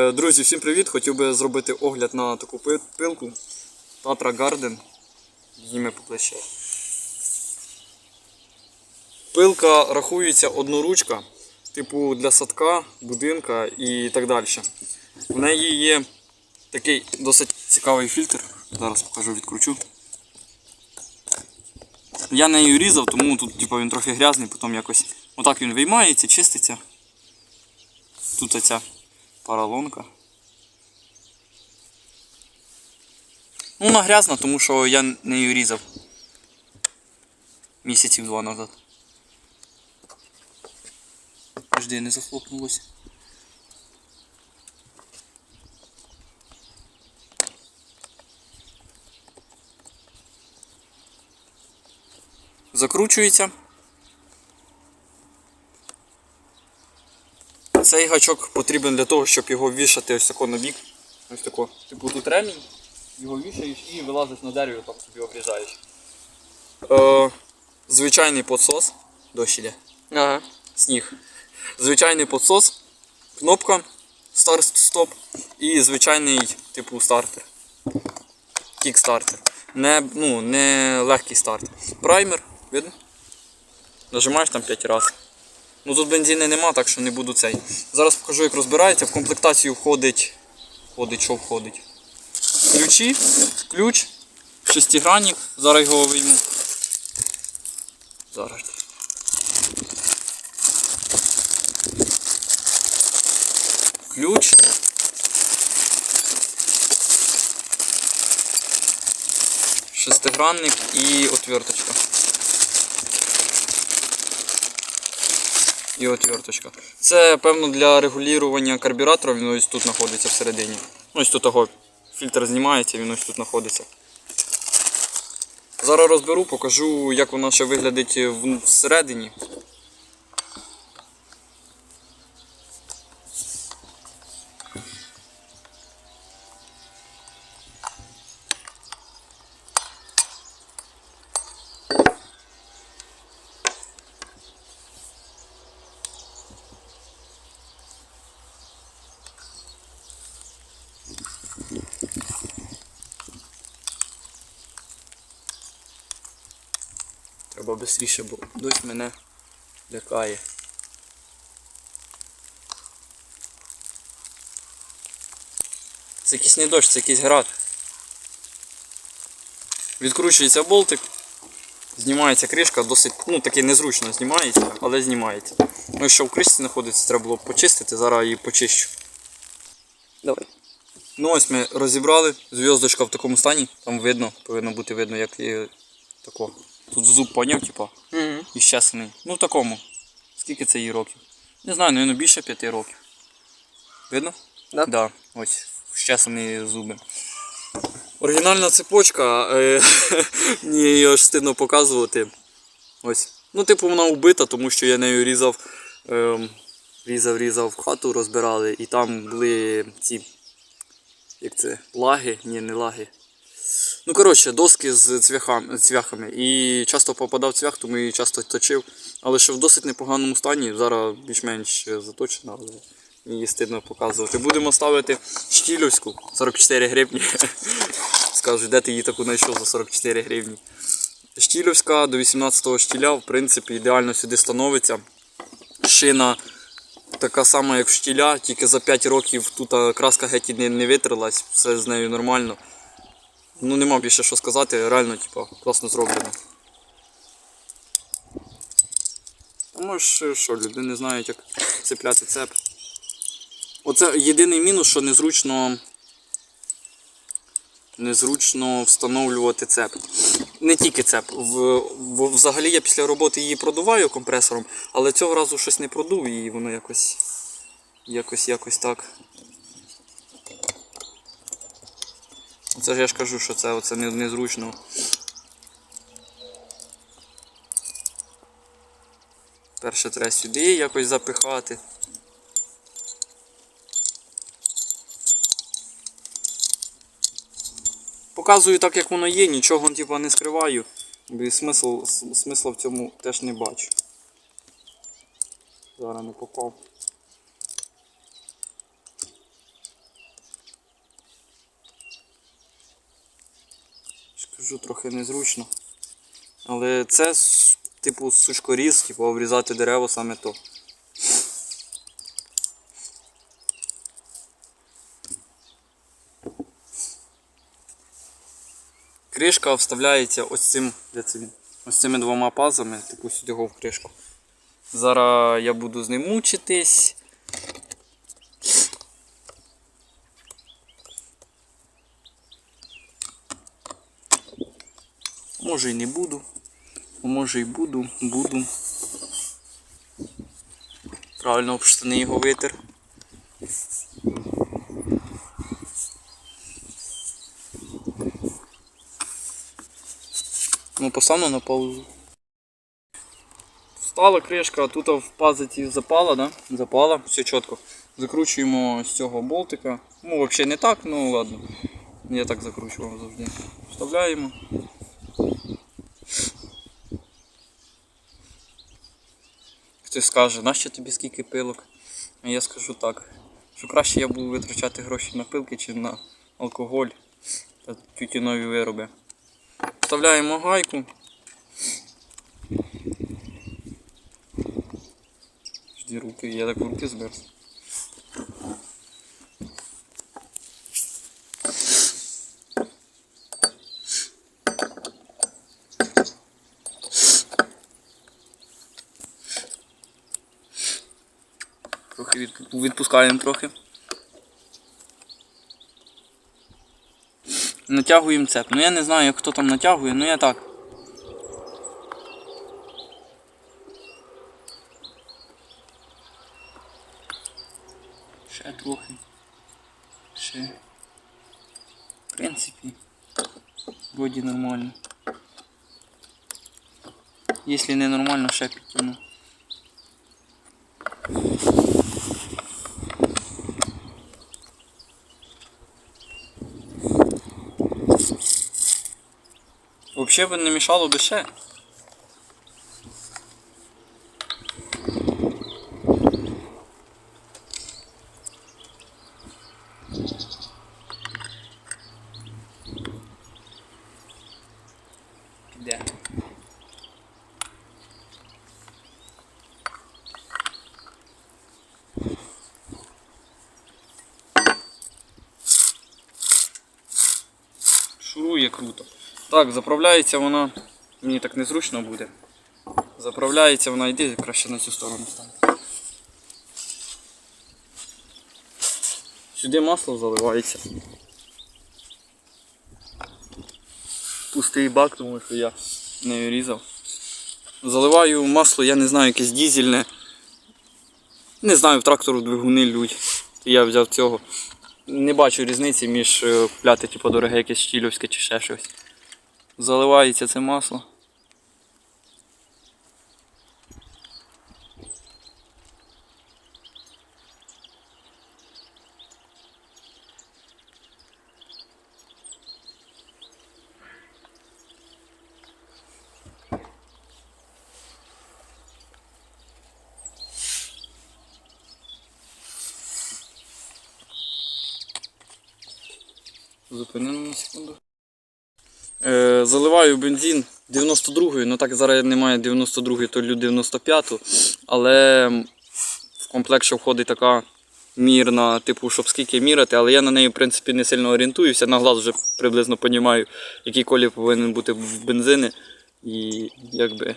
Е, Друзі, всім привіт! Хотів би зробити огляд на таку пи- пилку Tatra Garden. Зніме поближче. Пилка рахується одноручка, типу для садка, будинка і так далі. В неї є такий досить цікавий фільтр. Зараз покажу, відкручу. Я нею різав, тому тут типу, він трохи грязний, потім якось отак він виймається, чиститься. Тут оця паралонка. Ну, вона грязна, тому що я нею різав місяців два назад. Жди, не захлопнулося. Закручується. Цей гачок потрібен для того, щоб його вішати ось тако на бік. Ось тако. Типу тут ремінь, його вішаєш і вилазиш на дерево, там собі обрізаєш. Е, звичайний подсос. Дощ іде. Ага. Сніг. Звичайний подсос, кнопка старт-стоп і звичайний типу стартер. Кікстартер. Не, ну, не легкий старт. Праймер, видно? Нажимаєш там 5 разів. Ну тут бензини нема, так що не буду цей. Зараз покажу, як розбирається. В комплектацію входить. Входить, що входить? Ключі, ключ, шестигранник. Зараз його вийму. Зараз. Ключ. Шестигранник і отверточка. І отверточка. Це певно для регулювання карбюратора, він ось тут знаходиться всередині. Ось тут того фільтр знімається, він ось тут знаходиться. Зараз розберу, покажу, як вона ще виглядить всередині. Треба швидше, бо дощ мене лякає. Це якийсь не дощ, це якийсь град. Відкручується болтик, знімається кришка, досить, ну таки незручно знімається, але знімається. Ну що в кришці знаходиться, треба було почистити, зараз її почищу. Давай. Ну ось ми розібрали, зв'язочка в такому стані, там видно, повинно бути видно, як і тако. Тут зуб поняв, типа, Угу. і щасений. Ну в такому. Скільки це їй років? Не знаю, мабуть, більше п'яти років. Видно? Да. Да, ось щасені зуби. Оригінальна цепочка, е, мені її аж стидно показувати. Ось. Ну, типу, вона убита, тому що я нею різав, ем, різав, різав хату, розбирали, і там були ці. Як це? Лаги? Ні, не лаги. Ну, коротше, доски з цвяхами, цвяхами. І часто попадав цвях, тому її часто точив. Але ще в досить непоганому стані. Зараз більш-менш заточена, але її стидно показувати. Будемо ставити штілівську 44 гривні. Скажуть, де ти її таку знайшов за 44 гривні. Штілівська до 18-го штіля, в принципі, ідеально сюди становиться. Шина така сама, як в штіля, тільки за 5 років тут краска геть не витрилась, все з нею нормально. Ну нема більше що сказати, реально, типа, класно зроблено. А може, що, люди не знають, як цепляти цеп. Оце єдиний мінус, що незручно. Незручно встановлювати цеп. Не тільки цеп. В, в- взагалі я після роботи її продуваю компресором, але цього разу щось не продув і воно якось. Якось якось так. Це ж я ж кажу, що це оце незручно. Перше треба сюди якось запихати. Показую так, як воно є, нічого типу, не скриваю. Бо смисла в цьому теж не бачу. Зараз не попав. Скажу, трохи незручно. Але це типу сучкоріз, типу обрізати дерево саме то. Кришка вставляється ось цим, він? Ось цими двома пазами, типу сюди його в кришку. Зараз я буду з ним мучитись. Може і не буду. Може і буду, буду. Правильно об штани його витер. Ну, поставлю на паузу. Встала кришка, а тут в пазиті запала, да? Запала, все чітко. Закручуємо з цього болтика. Ну, взагалі не так, ну ладно. Я так закручував завжди. Вставляємо. Хтось скаже, нащо тобі скільки пилок? А я скажу так, що краще я буду витрачати гроші на пилки чи на алкоголь та тютюнові вироби. Вставляємо гайку. Жди руки, я так руки змерз. Трохи від- відпускаємо трохи. Натягуємо цеп. Ну я не знаю, хто там натягує, ну я так. Ще трохи. Ще. В принципі. Вроді нормально. Якщо не нормально, ще підтягну. Взагалі би не мішало би ще. Круто. Так, заправляється вона. Мені так незручно буде. Заправляється вона, йди краще на цю сторону стане. Сюди масло заливається. Пустий бак, тому що я не різав. Заливаю масло, я не знаю, якесь дізельне. Не знаю, в трактору двигуни лють. Я взяв цього. Не бачу різниці між е, купляти типу, дороге якесь щільовське чи ще щось. Заливається це масло. Зупинимо на секунду. Е, заливаю бензин 92-ю, ну так зараз немає 92-ї, то лю 95-ту. Але в комплект ще входить така мірна, типу, щоб скільки міряти, але я на неї в принципі не сильно орієнтуюся. На глаз вже приблизно розумію, який колір повинен бути в бензини. І якби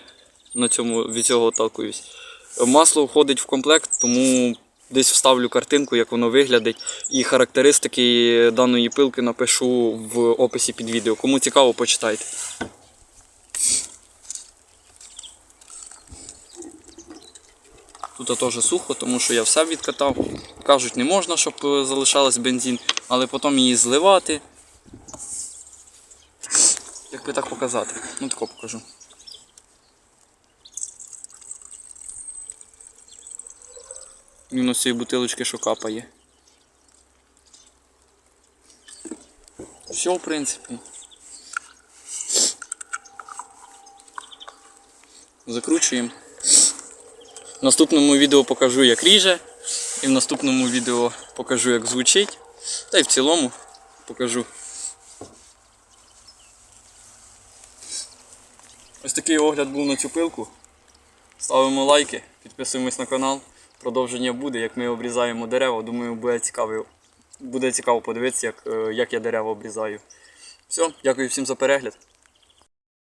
на цьому від цього отталкуюсь. Масло входить в комплект, тому десь вставлю картинку, як воно виглядить. І характеристики даної пилки напишу в описі під відео. Кому цікаво, почитайте. Тут теж сухо, тому що я все відкатав. Кажуть, не можна, щоб е, залишалось бензин, але потім її зливати. Як би так показати? Ну тако покажу. Мінус цієї бутилочки, що капає. Все, в принципі. Закручуємо. В наступному відео покажу, як ріже. І в наступному відео покажу, як звучить. Та й в цілому покажу. Ось такий огляд був на цю пилку. Ставимо лайки, підписуємось на канал. Продовження буде, як ми обрізаємо дерева. Думаю, буде цікаво, буде цікаво подивитися, як, е, як я дерева обрізаю. Все, дякую всім за перегляд.